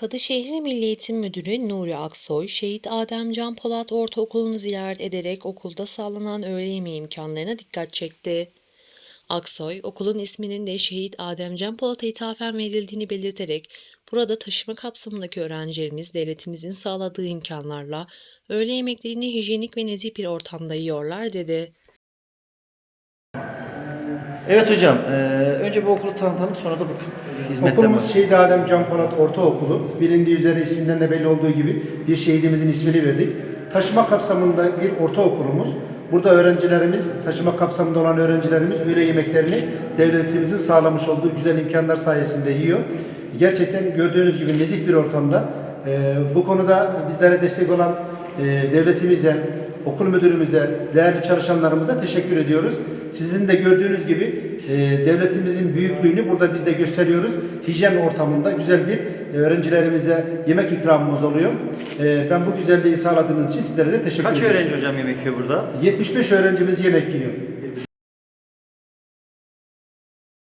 Kadışehir Milli Eğitim Müdürü Nuri Aksoy, Şehit Adem Can Polat Ortaokulu'nu ziyaret ederek okulda sağlanan öğle yemeği imkanlarına dikkat çekti. Aksoy, okulun isminin de Şehit Adem Can Polat'a ithafen verildiğini belirterek, burada taşıma kapsamındaki öğrencilerimiz devletimizin sağladığı imkanlarla öğle yemeklerini hijyenik ve nezih bir ortamda yiyorlar dedi. Evet hocam, eee, önce bu okulu tanıtalım sonra da bu hizmetlerine Okulumuz bakalım. Şehit Adem Can Polat Ortaokulu. Bilindiği üzere isminden de belli olduğu gibi bir şehidimizin ismini verdik. Taşıma kapsamında bir ortaokulumuz. Burada öğrencilerimiz, taşıma kapsamında olan öğrencilerimiz öğle yemeklerini devletimizin sağlamış olduğu güzel imkanlar sayesinde yiyor. Gerçekten gördüğünüz gibi nezih bir ortamda. Ee, bu konuda bizlere destek olan e, devletimize, okul müdürümüze, değerli çalışanlarımıza teşekkür ediyoruz. Sizin de gördüğünüz gibi e, devletimizin büyüklüğünü burada biz de gösteriyoruz. Hijyen ortamında güzel bir e, öğrencilerimize yemek ikramımız oluyor. E, ben bu güzelliği sağladığınız için sizlere de teşekkür Kaç ederim. öğrenci hocam yemek yiyor burada? 75 öğrencimiz yemek yiyor.